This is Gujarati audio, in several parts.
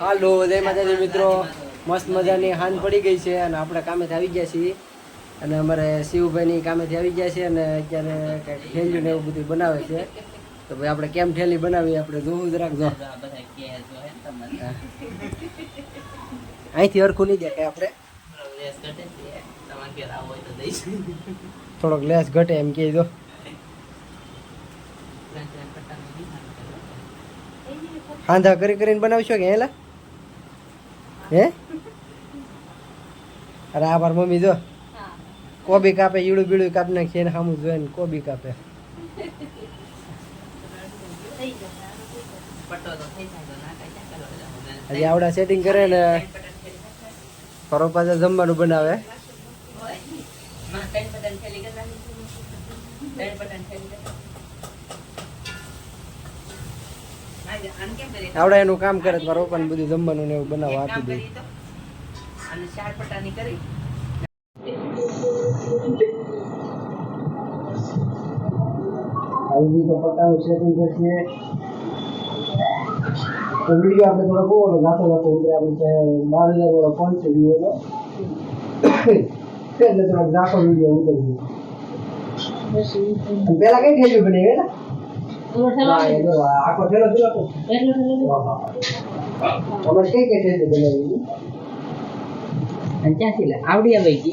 હાલો, જય માતાજી મિત્રો. મસ્ત મજાની હાન પડી ગઈ છે અને આપણે કામેથી આવી ગયા છીએ. અને અમારે શિવભાઈની કામેથી આવી ગયા છે અને અત્યારે કંઈક ઠેલ્યું ને એવું બધું બનાવે છે. તો ભાઈ આપણે કેમ ઠેલી બનાવી આપણે જોવું જ રાખજો. અહીંથી હરખું નહીં દેખાય આપણે. થોડોક લેસ ઘટે એમ કહી દો. હાંધા કરી કરીને બનાવશો કે હેલા હે? અરે આ માર મમ્મી જો. કોબી કાપે ઈડું બીડું કાપી નાખીએ ખેન સામું જોઈને કોબી કાપે. હજી આવડા સેટિંગ કરે ને, ફરો પાછા જમવાનું બનાવે. આવડા એનું કામ કરે તો મારા બધું જમવાનું ને એવું બનાવવા આપી દે. અને ચાર પટાની કરી. આવી તો પટ્ટાનું સેટિંગ કરશે તો વીડિયો આપણે થોડો ઉતરે આપણે બાર હજાર વાળો ફોન છે વિડીયોનો એટલે થોડોક વીડિયો ઉતરી ગયો પેલા કઈ થયેલું બને હે ને હા, એ જો આખો થયેલો થયેલો તો તમારે કઈ કઈ થયેલું બનાવ્યું અને ક્યાંથી લે આવડી આવે કે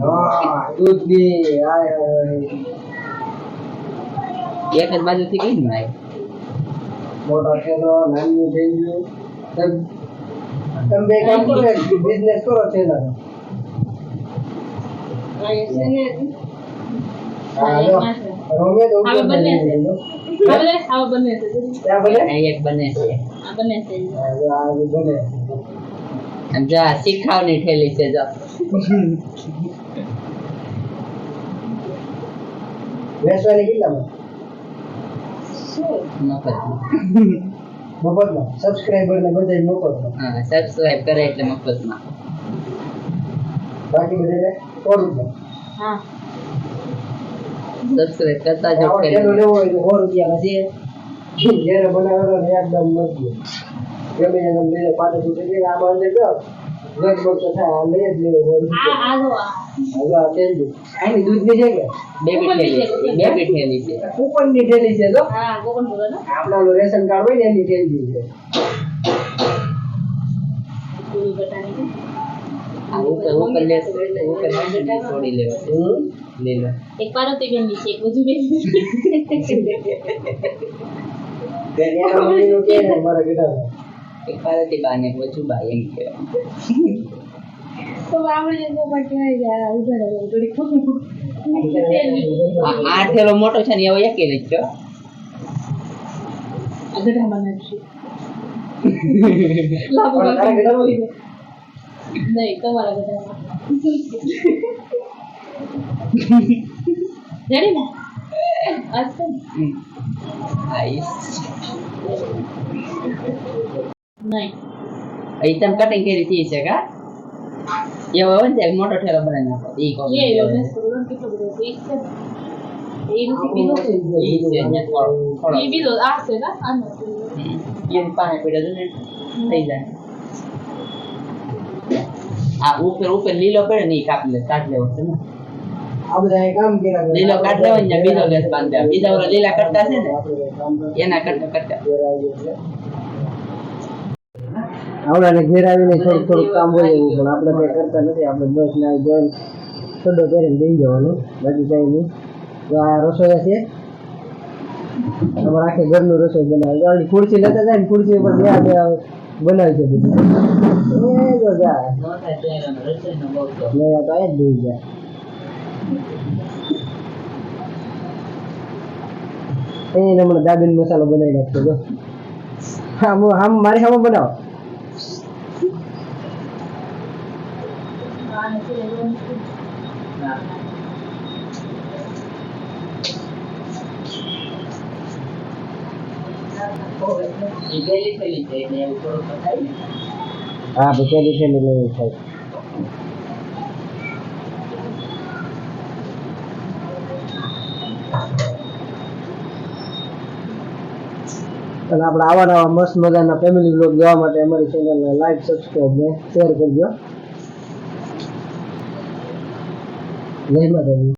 હા દૂધ બી હાય હાય એક જ બાજુથી કઈ નું આવે મોટો થયેલો નાનું થઈ ગયું તમે તમે બે કામ કરો બિઝનેસ કરો થયેલા હા જો રોમે તો ઉપર હવે બંને છે. હવે આવો બને છે બને આ એક છે આ બને છે શીખાવની ઠેલી છે જો વેચવાની કેટલામાં મફતમાં મફતમાં ને બધા બાકી બધાને હા સબસ્ક્રાઇબ કરતા જો આવો લેવો હોય તો સો રૂપિયા છે જેને બનાવેલો ને એકદમ મજબૂત. ગમે એને લઈને પાછળ છૂટી જાય આમાં અંદર ગયો લગભગ તો થાય આ લઈ જ લેવો સો આ જો. હવે આ થઈ આની દૂધની છે કે? બેબી ઠેલી છે. બેબી છે. કૂપનની થેલી છે તો હા ગોપન બોલો ને રેશન કાર્ડ હોય ને એની થેલી છે. પૂરી બટાની આ ઉપર ઉપર લેશે એટલે ઉપર બાંધીને છોડી લેવા. છે હમ એક પાર્વતી બેનની છે એક બધું બેનની છે. એના કે? મારા ગીટામાં એક પાર્વતી બા ને એક વચુબા એમ કહેવાય. તો આપણે જે ગોપન કહેવાય ઊભા રહો થોડી આ- આ મોટો છે ને એવો એક જ છે. લાભ પણ તારા ગીટામાં હોય? નહીં તમારા બધા રેડી ને નહીં તમે કટિંગ કરી હતી છે કા એવો હોય ને મોટો ઠેલો બનાવી નાખો કહો એ બીજો છે એ બીજો આ છે આનો. એની પાસે પડ્યો ને થઈ જાય આ ઉપર ઉપર લીલો પડે ને કાપી લે કાઢ લેવો છે ને. આ બધા કામ કર્યા લીલો કાઢ લેવો ને બીજો ગેસ બાંધ. બીજા ઓલા લીલા કરતા છે ને એના કરતા કરતા. આવડાને ઘેરાવીને થોડું થોડુંક કામ હોય એવું પણ આપણે કઈ કરતા નથી. આપણે બસ ના જોઈને સડો પહેરીને દઈ જવાનું. બાકી કઈ નહીં. તો આ રસોઈયા છે? અમારે આખે ઘરનું રસોઈ બનાવે. તો ખુરશી લેતા જાય ને ખુરશી ઉપર બે બે બનાવે છે બધું. એ તો હમણાં દાબીન મસાલો બનાવી નાખતો જો આમ આમ મારી સામે બનાવો. આને છે એવું હા. ગયેલી થયેલી થાય અને આપણે આવા નવા મસ્ત મજાના ફેમિલી બ્લોગ જોવા માટે અમારી ચેનલને લાઈક સબસ્ક્રાઈબ ને શેર કરજો જય માતાજી